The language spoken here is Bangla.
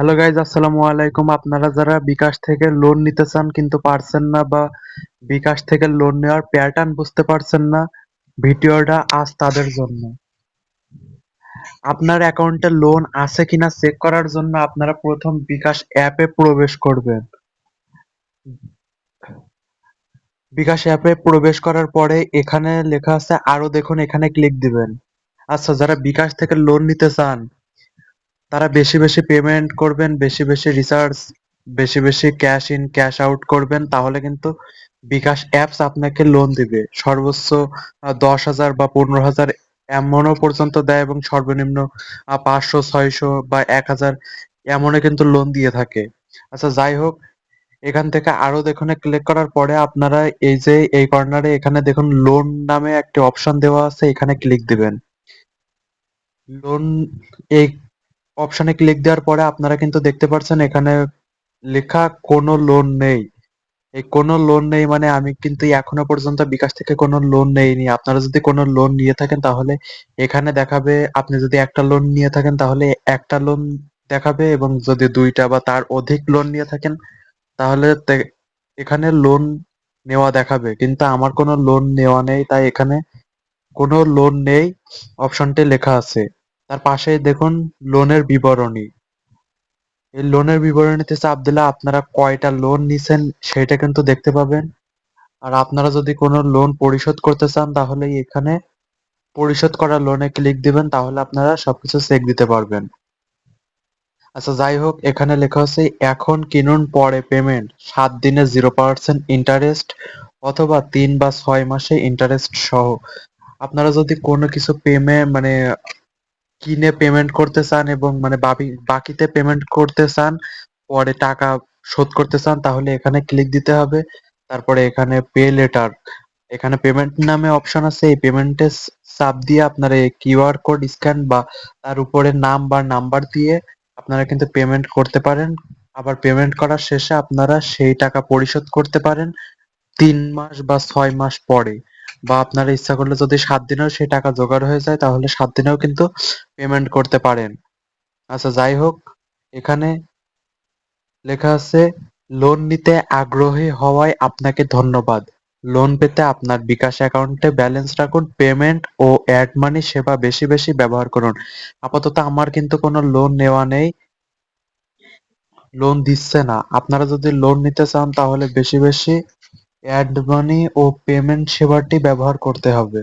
হ্যালো গাইজ আসসালামু আলাইকুম। আপনারা যারা বিকাশ থেকে লোন নিতে চান কিন্তু পারছেন না বা বিকাশ থেকে লোন নেওয়ার প্যাটার্ন বুঝতে পারছেন না, ভিডিওটা আজ তাদের জন্য। আপনার অ্যাকাউন্টে লোন আছে কিনা চেক করার জন্য আপনারা প্রথম বিকাশ অ্যাপে প্রবেশ করবেন। বিকাশ অ্যাপে প্রবেশ করার পরে এখানে লেখা আছে, আরও দেখুন, এখানে ক্লিক দিবেন। আচ্ছা যারা বিকাশ থেকে লোন নিতে চান তারা বেশি বেশি পেমেন্ট করবেন, বেশি বেশি রিচার্জ বেশি বেশি ক্যাশ ইন ক্যাশ আউট করবেন, তাহলে কিন্তু বিকাশ অ্যাপস আপনাকে লোন দিবে। সর্বোচ্চ দশ হাজার বা পনেরো হাজার এমনও পর্যন্ত দেয় এবং সর্বনিম্ন পাঁচশো, ছয়শো বা এক হাজার এমনও কিন্তু লোন দিয়ে থাকে। আচ্ছা যাই হোক, এখান থেকে আরও দেখুন ক্লিক করার পরে আপনারা এই যে, এই কর্নারে এখানে দেখুন লোন নামে একটি অপশন দেওয়া আছে, এখানে ক্লিক দিবেন। লোন এই অপশনে ক্লিক দেওয়ার পরে আপনারা কিন্তু দেখতে পাচ্ছেন এখানে লেখা কোনো লোন নেই। এই কোনো লোন নেই মানে আমি কিন্তু এখনও পর্যন্ত বিকাশ থেকে কোনো লোন নেইনি। আপনারা যদি কোনো লোন নিয়ে থাকেন তাহলে এখানে দেখাবে, আপনি যদি একটা লোন নিয়ে থাকেন তাহলে একটা লোন দেখাবে এবং যদি দুইটা বা তার অধিক লোন নিয়ে থাকেন তাহলে এখানে লোন নেওয়া দেখাবে। কিন্তু আমার কোনো লোন নেওয়া নেই, তাই এখানে কোনো লোন নেই। অপশনটি লেখা আছে। তার পাশেই দেখুন লোনের বিবরণী। এই লোনের বিবরণীতে চাপ দিলে আপনারা কয়টা লোন নিছেন সেটা কিন্তু দেখতে পাবেন। আর আপনারা যদি কোনো লোন পরিশোধ করতে চান, তাহলে এখানে পরিশোধ করা লোনে ক্লিক দিবেন, তাহলে আপনারা সবকিছু চেক দিতে পারবেন। আচ্ছা যাই হোক, এখানে লেখা আছে, এখন কিনুন, পরে পেমেন্ট সাত দিনে জিরো পার্সেন্ট ইন্টারেস্ট অথবা তিন বা ছয় মাসে ইন্টারেস্ট সহ। আপনারা যদি কোনো কিছু পেমে মানে কিনে পেমেন্ট করতে চান এবং মানে বাকি- বাকিতে পেমেন্ট করতে চান, পরে টাকা শোধ করতে চান, তাহলে এখানে ক্লিক দিতে হবে। তারপরে এখানে পে লেটার এখানে পেমেন্ট নামে অপশন আছে। এই পেমেন্টে চাপ দিয়ে আপনারা এই কিউআর কোড স্ক্যান বা তার উপরে নাম বা নাম্বার দিয়ে আপনারা কিন্তু পেমেন্ট করতে পারেন। আবার পেমেন্ট করার শেষে আপনারা সেই টাকা পরিশোধ করতে পারেন তিন মাস বা ছয় মাস পরে। বা আপনারা ইচ্ছা করলে যদি সাত দিনেও সেই টাকা জোগাড় হয়ে যায়, তাহলে সাত দিনেও কিন্তু পেমেন্ট করতে পারেন। আচ্ছা যাই হোক, এখানে লেখা আছে, লোন নিতে আগ্রহী হওয়ায় আপনাকে ধন্যবাদ। লোন পেতে আপনার বিকাশ অ্যাকাউন্টে ব্যালেন্স রাখুন পেমেন্ট ও অ্যাড মানি সেবা বেশি বেশি ব্যবহার করুন। আপাতত আমার কিন্তু কোনো লোন নেওয়া নেই। লোন দিচ্ছে না। আপনারা যদি লোন নিতে চান, তাহলে বেশি বেশি অ্যাড মানি ও পেমেন্ট সেবাটি ব্যবহার করতে হবে।